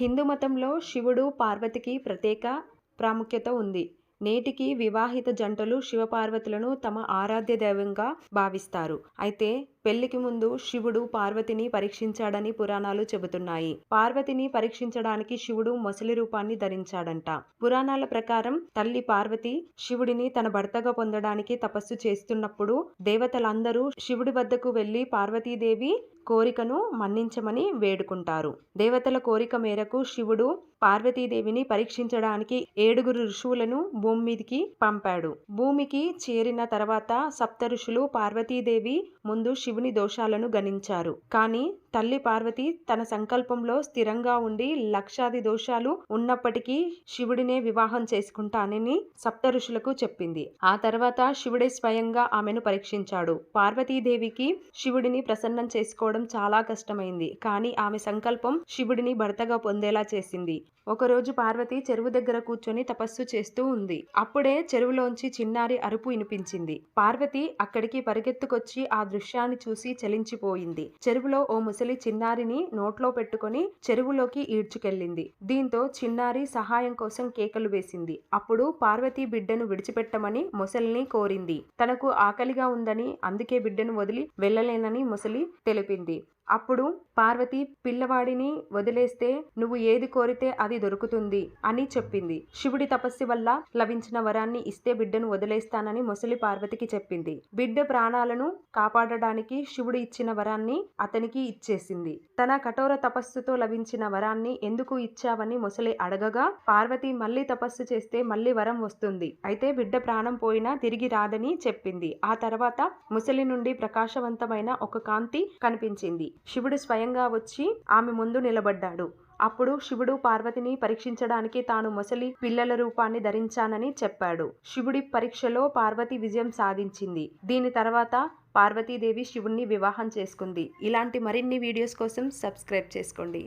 హిందూ మతంలో శివుడు పార్వతికి ప్రత్యేక ప్రాముఖ్యత ఉంది. నేటికి వివాహిత జంటలు శివపార్వతులను తమ ఆరాధ్య దైవంగా భావిస్తారు. అయితే పెళ్ళికి ముందు శివుడు పార్వతిని పరీక్షించాడని పురాణాలు చెబుతున్నాయి. పార్వతిని పరీక్షించడానికి శివుడు మొసలి రూపాన్ని ధరించాడంట. పురాణాల ప్రకారం తల్లి పార్వతి శివుడిని తన భర్తగా పొందడానికి తపస్సు చేస్తున్నప్పుడు దేవతలందరూ శివుడి వద్దకు వెళ్ళి పార్వతీదేవి కోరికను మన్నించమని వేడుకుంటారు. దేవతల కోరిక మేరకు శివుడు పార్వతీదేవిని పరీక్షించడానికి ఏడుగురు ఋషువులను భూమి మీదికి పంపాడు. భూమికి చేరిన తర్వాత సప్త ఋషులు పార్వతీదేవి ముందు శివుని దోషాలను గణించారు. కానీ తల్లి పార్వతి తన సంకల్పంలో స్థిరంగా ఉండి లక్షాది దోషాలు ఉన్నప్పటికీ శివుడినే వివాహం చేసుకుంటానని సప్త ఋషులకు చెప్పింది. ఆ తర్వాత శివుడే స్వయంగా ఆమెను పరీక్షించాడు. పార్వతీదేవికి శివుడిని ప్రసన్నం చేసుకోవడం చాలా కష్టమైంది. కానీ ఆమె సంకల్పం శివుడిని భర్తగా పొందేలా చేసింది. ఒకరోజు పార్వతి చెరువు దగ్గర కూర్చొని తపస్సు చేస్తూ ఉంది. అప్పుడే చెరువులోంచి చిన్నారి అరుపు వినిపించింది. పార్వతి అక్కడికి పరిగెత్తుకొచ్చి ఆ దృశ్యాన్ని చూసి చలించిపోయింది. చెరువులో ఓ ముసలి చిన్నారిని నోట్లో పెట్టుకొని చెరువులోకి ఈడ్చుకెళ్ళింది. దీంతో చిన్నారి సహాయం కోసం కేకలు వేసింది. అప్పుడు పార్వతి బిడ్డను విడిచిపెట్టమని ముసలిని కోరింది. తనకు ఆకలిగా ఉందని అందుకే బిడ్డను వదిలి వెళ్ళలేనని ముసలి తెలిపింది. చేసింది అప్పుడు పార్వతి పిల్లవాడిని వదిలేస్తే నువ్వు ఏది కోరితే అది దొరుకుతుంది అని చెప్పింది. శివుడి తపస్సు వల్ల లభించిన వరాన్ని ఇస్తే బిడ్డను వదిలేస్తానని ముసలి పార్వతికి చెప్పింది. బిడ్డ ప్రాణాలను కాపాడడానికి శివుడు ఇచ్చిన వరాన్ని అతనికి ఇచ్చేసింది. తన కఠోర తపస్సుతో లభించిన వరాన్ని ఎందుకు ఇచ్చావని ముసలి అడగగా పార్వతి మళ్ళీ తపస్సు చేస్తే మళ్ళీ వరం వస్తుంది. అయితే బిడ్డ ప్రాణం పోయినా తిరిగి రాదని చెప్పింది. ఆ తర్వాత ముసలి నుండి ప్రకాశవంతమైన ఒక కాంతి కనిపించింది. శివుడు స్వయంగా వచ్చి ఆమె ముందు నిలబడ్డాడు. అప్పుడు శివుడు పార్వతిని పరీక్షించడానికి తాను మొసలి పిల్లల రూపాన్ని ధరించానని చెప్పాడు. శివుడి పరీక్షలో పార్వతి విజయం సాధించింది. దీని తర్వాత పార్వతీదేవి శివుణ్ణి వివాహం చేసుకుంది. ఇలాంటి మరిన్ని వీడియోస్ కోసం సబ్స్క్రైబ్ చేసుకోండి.